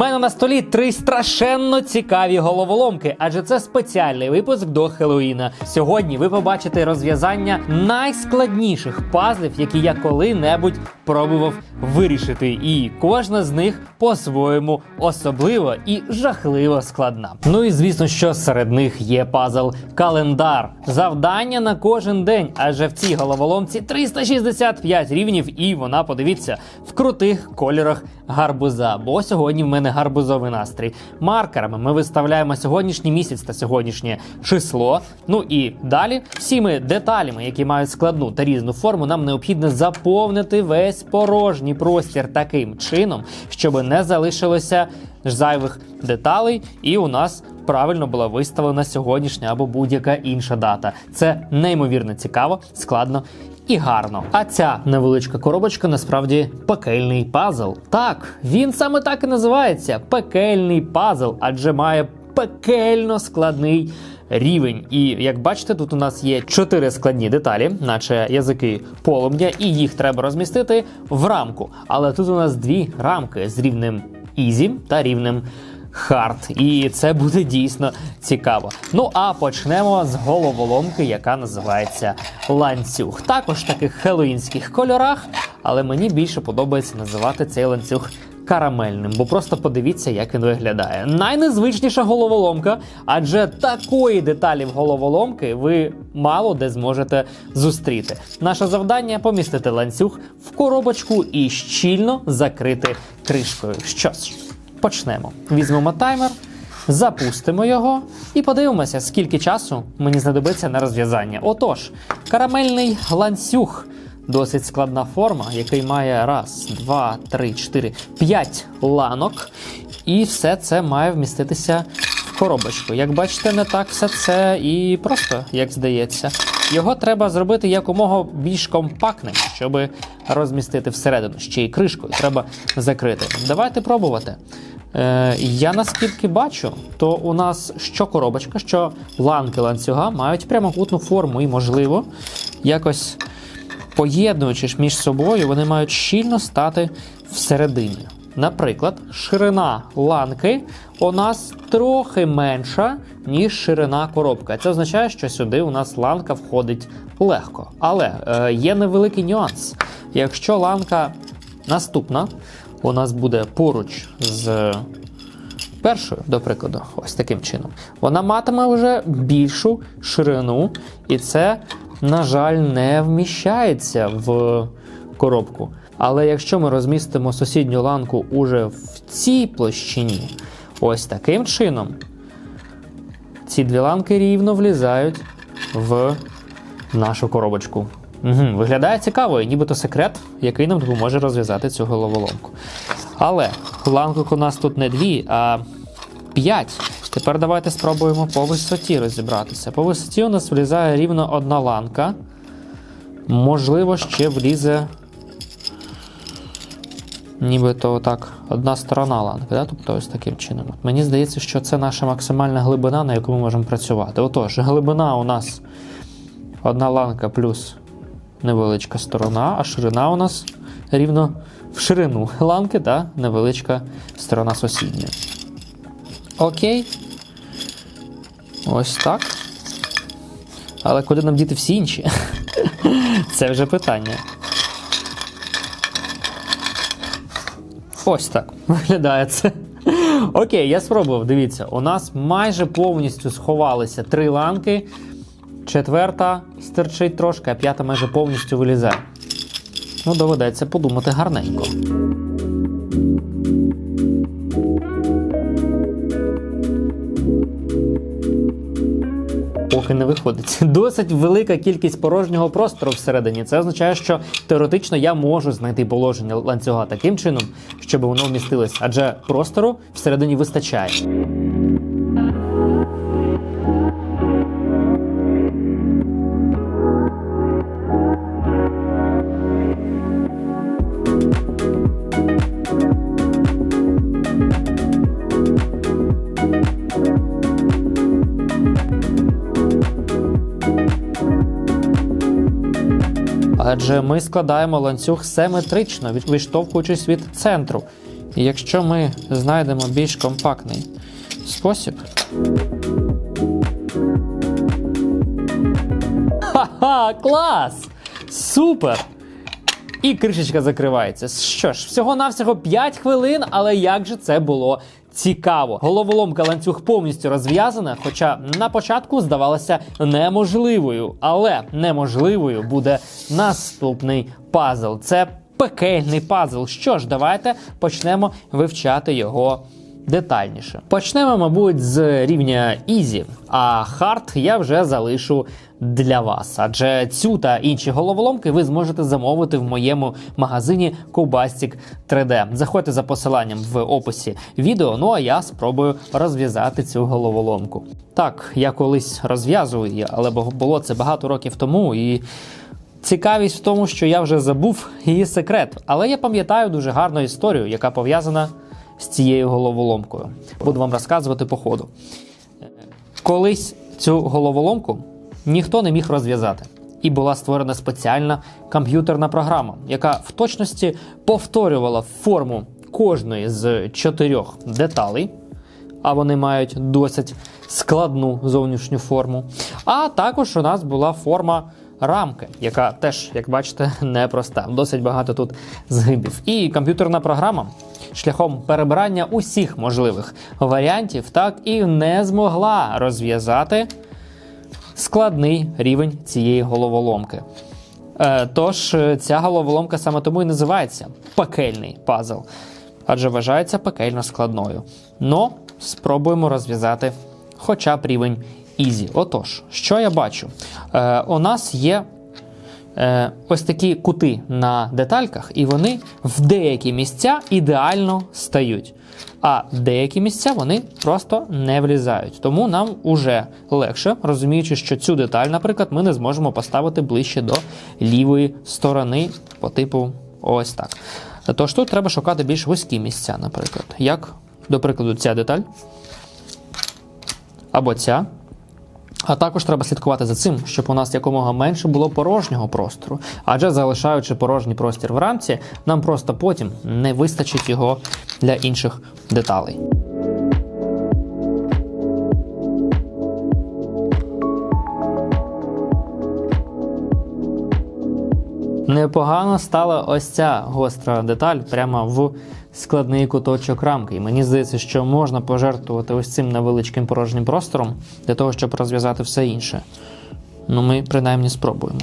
мене на столі три страшенно цікаві головоломки, адже це спеціальний випуск до Хеллоїна. Сьогодні ви побачите розв'язання найскладніших пазлів, які я коли-небудь пробував вирішити. І кожна з них по-своєму особлива і жахливо складна. Ну і звісно, що серед них є пазл календар. Завдання на кожен день, адже в цій головоломці 365 рівнів, і вона, подивіться, в крутих кольорах гарбуза. Бо сьогодні в мене гарбузовий настрій. Маркерами ми виставляємо сьогоднішній місяць та сьогоднішнє число. Ну і далі всіми деталями, які мають складну та різну форму, нам необхідно заповнити весь порожній простір таким чином, щоб не залишилося зайвих деталей, і у нас правильно була виставлена сьогоднішня або будь-яка інша дата. Це неймовірно цікаво, складно і гарно. А ця невеличка коробочка насправді пекельний пазл. Так, він саме так і називається пекельний пазл, адже має пекельно складний. Рівень, і як бачите, тут у нас є чотири складні деталі, наче язики полум'я, і їх треба розмістити в рамку. Але тут у нас дві рамки з рівнем Easy та рівнем Hard. І це буде дійсно цікаво. Ну а почнемо з головоломки, яка називається ланцюг. Також таких хеллоїнських кольорах, але мені більше подобається називати цей ланцюг. Карамельним, бо просто подивіться, як він виглядає. Найнезвичніша головоломка, адже такої деталі в головоломки ви мало де зможете зустріти. Наше завдання помістити ланцюг в коробочку і щільно закрити кришкою. Що ж, почнемо. Візьмемо таймер, запустимо його і подивимося, скільки часу мені знадобиться на розв'язання. Отож, карамельний ланцюг. Досить складна форма, який має раз, два, три, чотири, п'ять ланок, і все це має вміститися в коробочку. Як бачите, не так все це і просто, як здається. Його треба зробити якомога більш компактним, щоб розмістити всередину. Ще й кришкою треба закрити. Давайте пробувати. Е, я наскільки бачу, то у нас що коробочка, що ланки ланцюга мають прямокутну форму, і, можливо, якось поєднуючись між собою, вони мають щільно стати всередині. Наприклад, ширина ланки у нас трохи менша, ніж ширина коробка. Це означає, що сюди у нас ланка входить легко. Але е, є невеликий нюанс. Якщо ланка наступна у нас буде поруч з першою, до прикладу, ось таким чином, вона матиме вже більшу ширину, і це на жаль, не вміщається в коробку. Але якщо ми розмістимо сусідню ланку уже в цій площині, ось таким чином, ці дві ланки рівно влізають в нашу коробочку. Угу, Виглядає цікаво, і нібито секрет, який нам допоможе розв'язати цю головоломку. Але ланок у нас тут не дві, а п'ять. Тепер давайте спробуємо по висоті розібратися. По висоті у нас влізає рівно одна ланка. Можливо, ще влізе. Нібито так, одна сторона ланки, да? тобто ось таким чином. Мені здається, що це наша максимальна глибина, на яку ми можемо працювати. Отож, глибина у нас одна ланка плюс невеличка сторона, а ширина у нас рівно в ширину ланки та невеличка сторона сусідня. Окей. Ось так. Але куди нам діти всі інші? Це вже питання. Ось так виглядає це. Окей, я спробував. Дивіться, у нас майже повністю сховалися три ланки. Четверта стирчить трошки, а п'ята майже повністю вилізає. Ну, доведеться подумати гарненько. Поки не виходить. Досить велика кількість порожнього простору всередині. Це означає, що теоретично я можу знайти положення ланцюга таким чином, щоб воно вмістилось, адже простору всередині вистачає. Адже ми складаємо ланцюг симетрично, відштовхуючись від центру. І якщо ми знайдемо більш компактний спосіб. Ха-ха, клас! Супер! І кришечка закривається. Що ж, всього-навсього 5 хвилин, але як же це було цікаво. Головоломка ланцюг повністю розв'язана, хоча на початку здавалася неможливою. Але неможливою буде наступний пазл. Це пекельний пазл. Що ж, давайте почнемо вивчати його детальніше. Почнемо, мабуть, з рівня Easy, а Hard я вже залишу для вас. Адже цю та інші головоломки ви зможете замовити в моєму магазині Ковбастік 3D. Заходьте за посиланням в описі відео. Ну а я спробую розв'язати цю головоломку. Так, я колись розв'язував її, але було це багато років тому і. Цікавість в тому, що я вже забув її секрет, але я пам'ятаю дуже гарну історію, яка пов'язана з цією головоломкою. Буду вам розказувати по ходу. Колись цю головоломку ніхто не міг розв'язати. І була створена спеціальна комп'ютерна програма, яка в точності повторювала форму кожної з чотирьох деталей, а вони мають досить складну зовнішню форму. А також у нас була форма рамки, яка теж, як бачите, непроста. Досить багато тут згибів. І комп'ютерна програма шляхом перебирання усіх можливих варіантів так і не змогла розв'язати складний рівень цієї головоломки. Е, Тож е, ця головоломка саме тому і називається пекельний пазл, адже вважається пекельно складною. Но спробуємо розв'язати хоча б рівень Ізі. Отож, що я бачу? Е, У нас є ось такі кути на детальках, і вони в деякі місця ідеально стають. А деякі місця вони просто не влізають. Тому нам уже легше, розуміючи, що цю деталь, наприклад, ми не зможемо поставити ближче до лівої сторони, по типу ось так. Тож тут треба шукати більш вузькі місця, наприклад. Як, до прикладу, ця деталь або ця. А також треба слідкувати за цим, щоб у нас якомога менше було порожнього простору. Адже залишаючи порожній простір в рамці, нам просто потім не вистачить його для інших деталей. Непогано стала ось ця гостра деталь прямо в складний куточок рамки. І мені здається, що можна пожертвувати ось цим невеличким порожнім простором для того, щоб розв'язати все інше. Ну, ми принаймні спробуємо.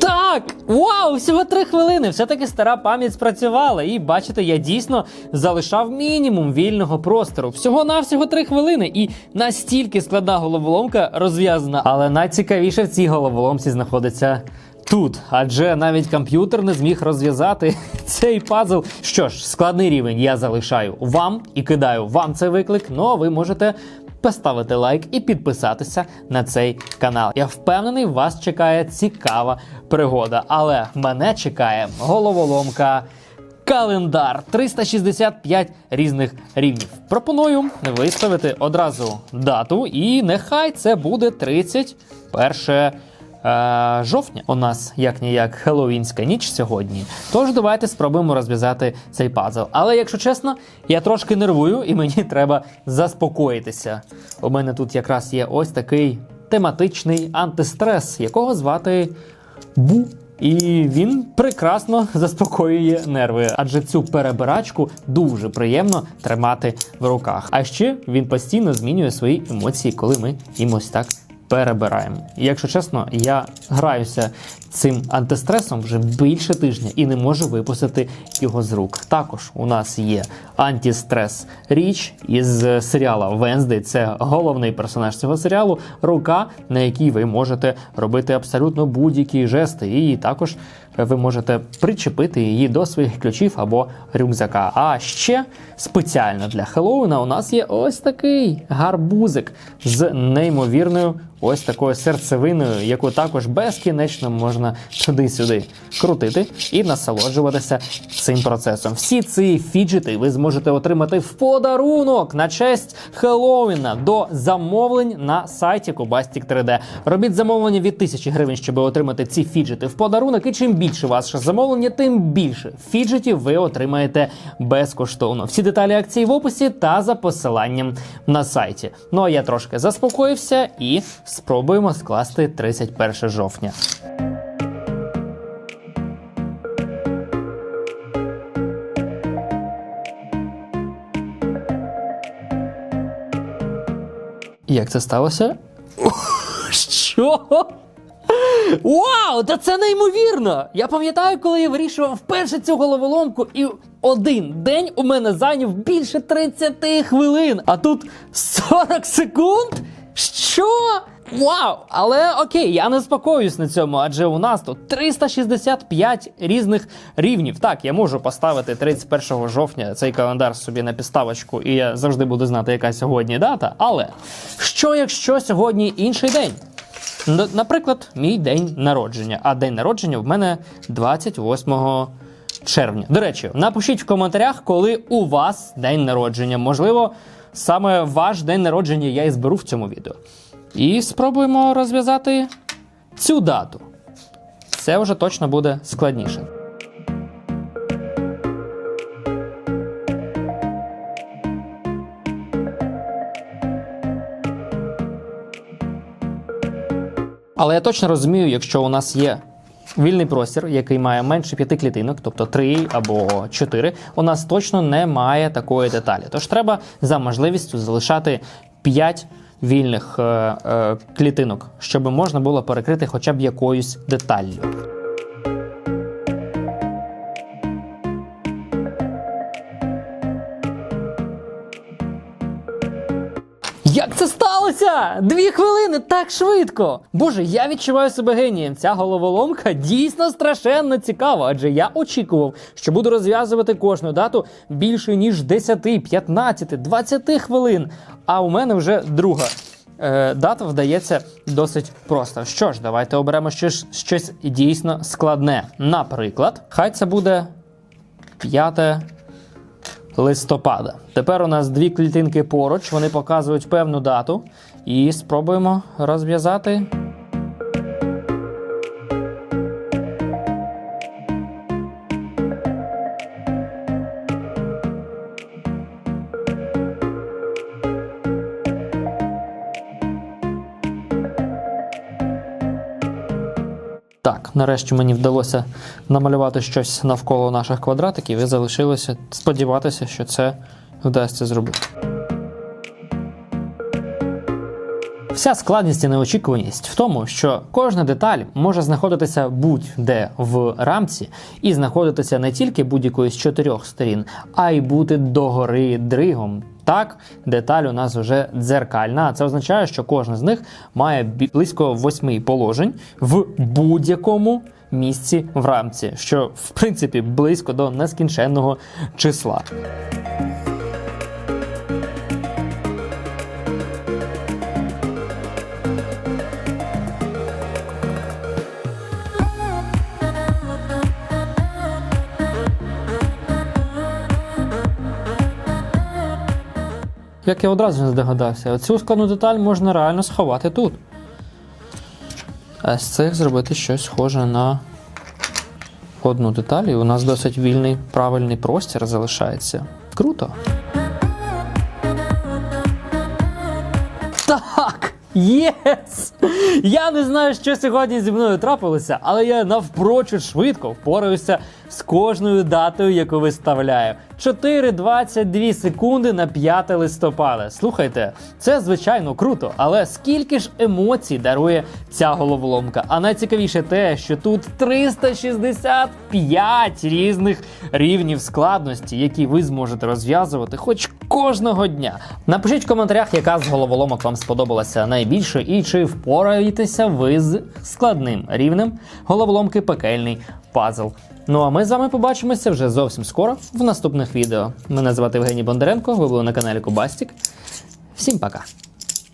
Так! Вау! Всього три. Все-таки стара пам'ять спрацювала. І бачите, я дійсно залишав мінімум вільного простору. Всього-навсього три хвилини. І настільки складна головоломка розв'язана. Але найцікавіше в цій головоломці знаходиться. Тут, адже навіть комп'ютер не зміг розв'язати цей пазл. Що ж, складний рівень я залишаю вам і кидаю вам цей виклик. Ну а ви можете поставити лайк і підписатися на цей канал. Я впевнений, вас чекає цікава пригода. Але мене чекає головоломка. Календар 365 різних рівнів. Пропоную виставити одразу дату, і нехай це буде 31 е, жовтня. У нас як ніяк хеллоуінська ніч сьогодні. Тож давайте спробуємо розв'язати цей пазл. Але якщо чесно, я трошки нервую і мені треба заспокоїтися. У мене тут якраз є ось такий тематичний антистрес, якого звати Бу. І він прекрасно заспокоює нерви, адже цю перебирачку дуже приємно тримати в руках. А ще він постійно змінює свої емоції, коли ми їм ось так перебираємо. І якщо чесно, я граюся цим антистресом вже більше тижня і не можу випустити його з рук. Також у нас є антистрес річ із серіала Венздей. Це головний персонаж цього серіалу, рука, на якій ви можете робити абсолютно будь-які жести. І також ви можете причепити її до своїх ключів або рюкзака. А ще спеціально для Хеллоуіна у нас є ось такий гарбузик з неймовірною ось такою серцевиною, яку також безкінечно можна туди-сюди крутити і насолоджуватися цим процесом. Всі ці фіджети ви зможете отримати в подарунок на честь Хеллоуіна до замовлень на сайті Кубастік 3D. Робіть замовлення від 1000 гривень, щоб отримати ці фіджети в подарунок. І чим більше ваше замовлення, тим більше фіджетів ви отримаєте безкоштовно. Всі деталі акції в описі та за посиланням на сайті. Ну а я трошки заспокоївся і спробуємо скласти 31 жовтня. Як це сталося? Що? Вау! Та це неймовірно! Я пам'ятаю, коли я вирішував вперше цю головоломку, і один день у мене зайняв більше 30 хвилин, а тут 40 секунд? Що? Вау! Але окей, я не спокоюсь на цьому, адже у нас тут 365 різних рівнів. Так, я можу поставити 31 жовтня цей календар собі на підставочку, і я завжди буду знати, яка сьогодні дата. Але що якщо сьогодні інший день? Наприклад, мій день народження. А день народження в мене 28 червня. До речі, напишіть в коментарях, коли у вас день народження. Можливо, саме ваш день народження я і зберу в цьому відео. І спробуємо розв'язати цю дату. Це вже точно буде складніше. Але я точно розумію, якщо у нас є вільний простір, який має менше п'яти клітинок, тобто три або чотири, у нас точно немає такої деталі. Тож треба за можливістю залишати 5 вільних е, е, клітинок, щоб можна було перекрити хоча б якоюсь деталлю. Як це сталося? Дві хвилини так швидко. Боже, я відчуваю себе генієм. Ця головоломка дійсно страшенно цікава, адже я очікував, що буду розв'язувати кожну дату більше ніж 10, 15, 20 хвилин. А у мене вже друга. Е, дата вдається досить просто. Що ж, давайте оберемо щось, щось дійсно складне. Наприклад, хай це буде 5 листопада. Тепер у нас дві клітинки поруч, вони показують певну дату. І спробуємо розв'язати. Нарешті мені вдалося намалювати щось навколо наших квадратиків і залишилося сподіватися, що це вдасться зробити. Вся складність і неочікуваність в тому, що кожна деталь може знаходитися будь-де в рамці і знаходитися не тільки будь-якої з чотирьох сторін, а й бути догори дригом. Так, деталь у нас вже дзеркальна, а це означає, що кожна з них має близько восьми положень в будь-якому місці в рамці, що в принципі близько до нескінченного числа. Як я одразу не здогадався, цю складну деталь можна реально сховати тут. А з цих зробити щось схоже на одну деталь, і у нас досить вільний правильний простір залишається. Круто. Єс! Я не знаю, що сьогодні зі мною трапилося, але я навпрочуд швидко впораюся з кожною датою, яку виставляю. 4,22 секунди на 5 листопада. Слухайте, це звичайно круто, але скільки ж емоцій дарує ця головоломка? А найцікавіше те, що тут 365 різних рівнів складності, які ви зможете розв'язувати хоч кожного дня. Напишіть в коментарях, яка з головоломок вам сподобалася найбільше, і чи впораєтеся ви з складним рівнем головоломки пекельний пазл. Ну а ми з вами побачимося вже зовсім скоро в наступних відео. Мене звати Євгеній Бондаренко, ви були на каналі Кубастік. Всім пока!